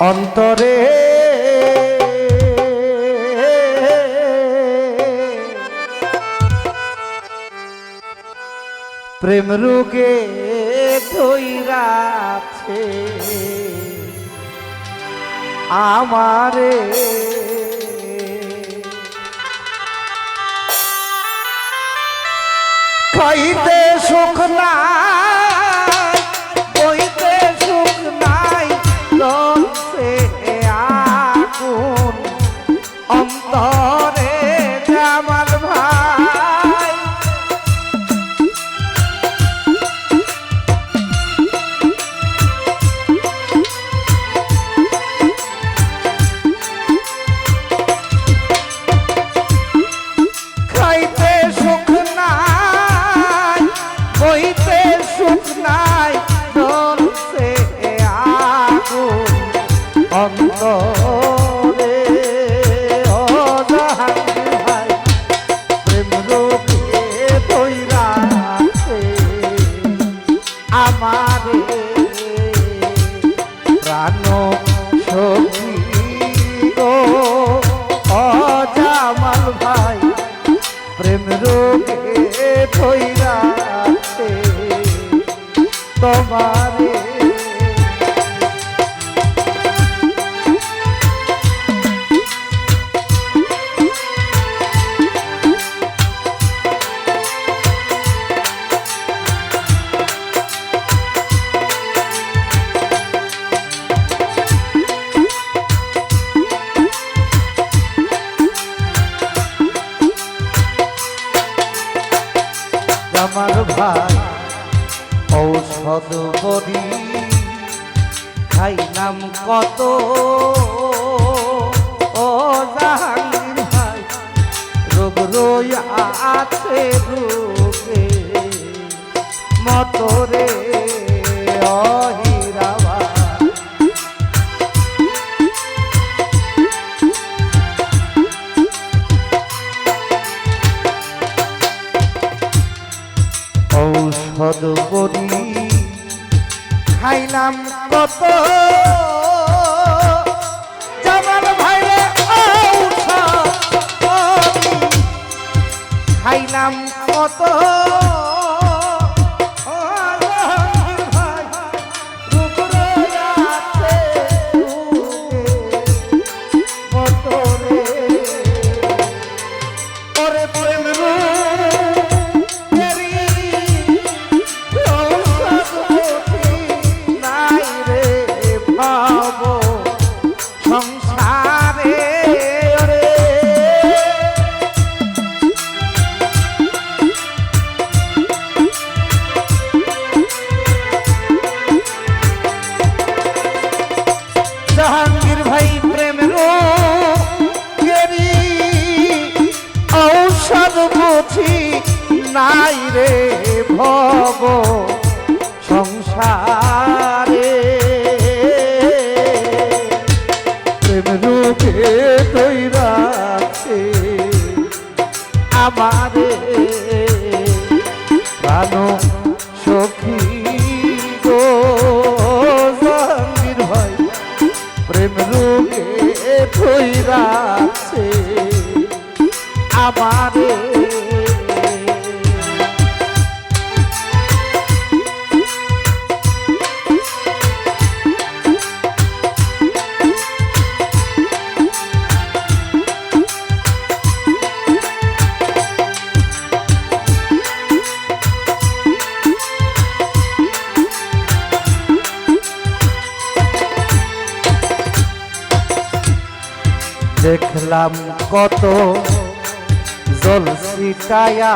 অন্তরে। প্রেম রোগে ধৈরাছে আমারে। খাইতে সুখ নাই আমারে প্রাণ অজামাল ভাই প্রেম রোগে তোমারে খাইলাম কত। ও জাহাঙ্গীর ভাই রোগ রইয়া আছে রোগে। মতরে ঔষধ খাইলাম কত জামাল ভাইরে খাইলাম কত। ভব সংসারে। প্রেম রূপে তৈরাছে আমারে। কত জল ছিটায়া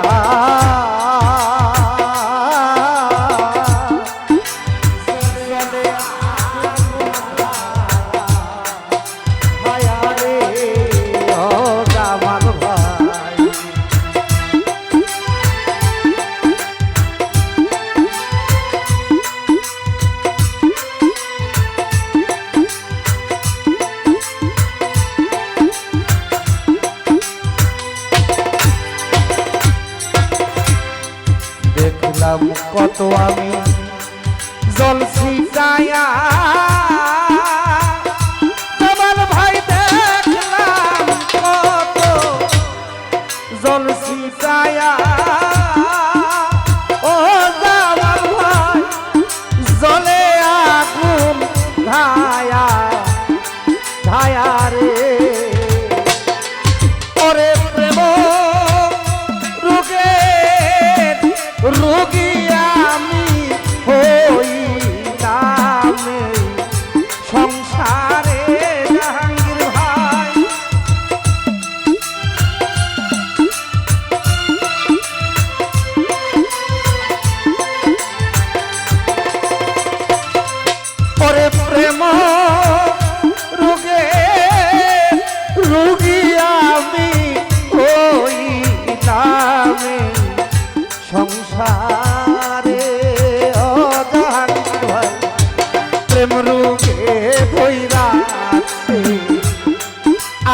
কত আমি জল ছিটায়া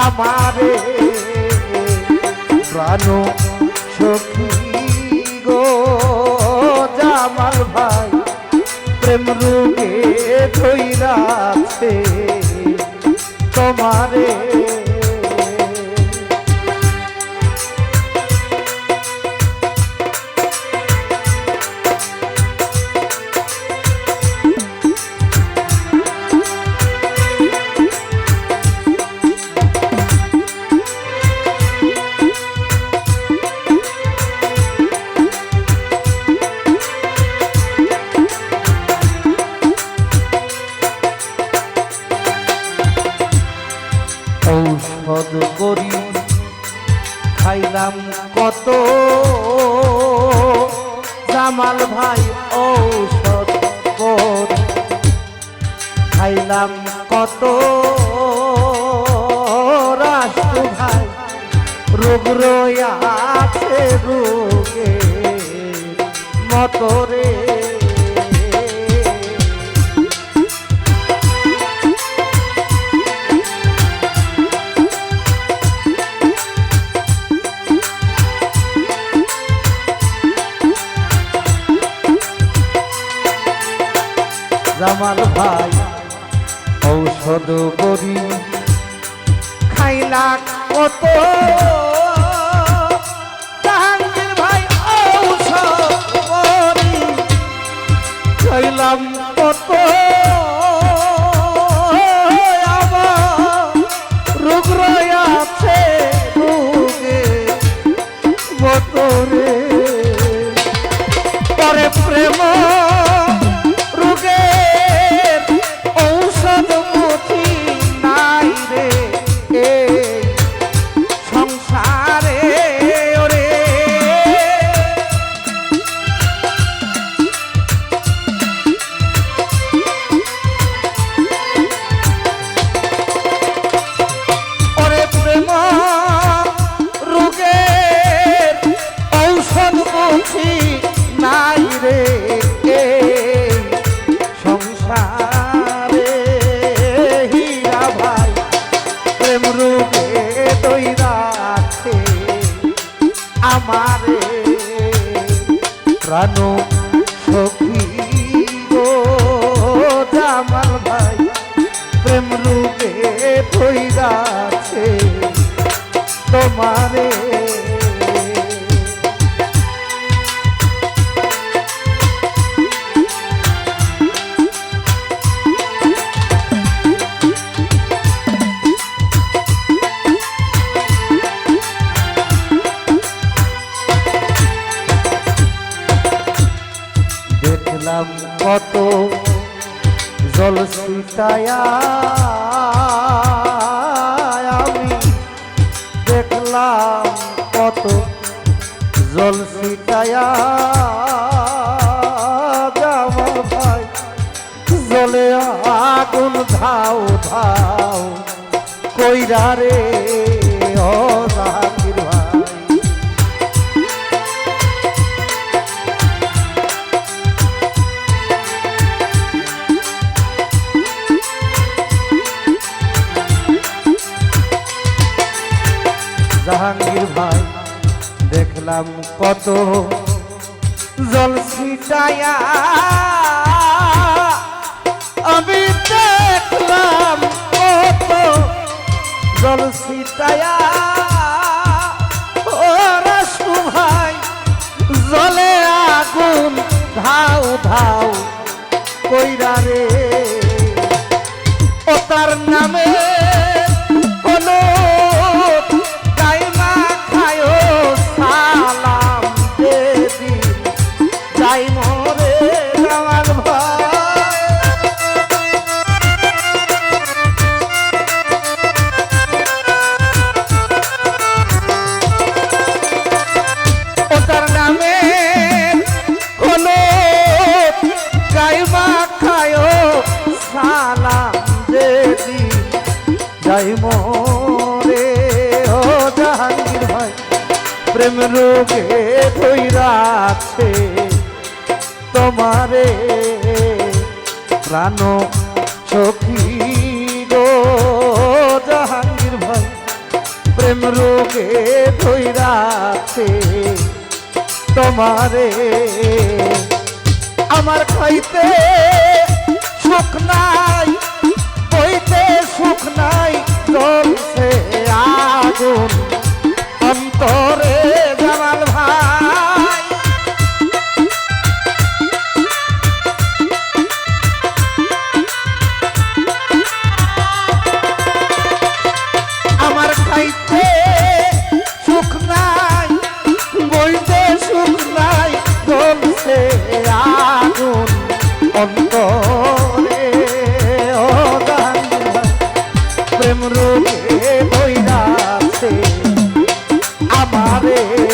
আমারে। প্রাণ সখী রয়াছে রোগে মতরে। জামাল ভাই ঔষধ বড়ি খাইলা কত খাইলাম কত কত জল আমি দেখলাম কত জল যাওয়া ভাই জলে আগুন ধাও ধাও কইরা রে জাহাঙ্গীর ভাই, দেখলাম কত জল ছিটায়া আমি দেখলাম কত জল ছিটায়া ধাও ধাও কইরা রে। ও তার নামে প্রেম রোগে ধৈরাছে তোমারে প্রাণ সখী গো জাহাঙ্গীর ভাই প্রেম রোগে ধৈরাছে তোমারে আমার খাইতে সুখ নাই, বইতে সুখ নাই জ্বলছে আগুন। অন্তরে আমারে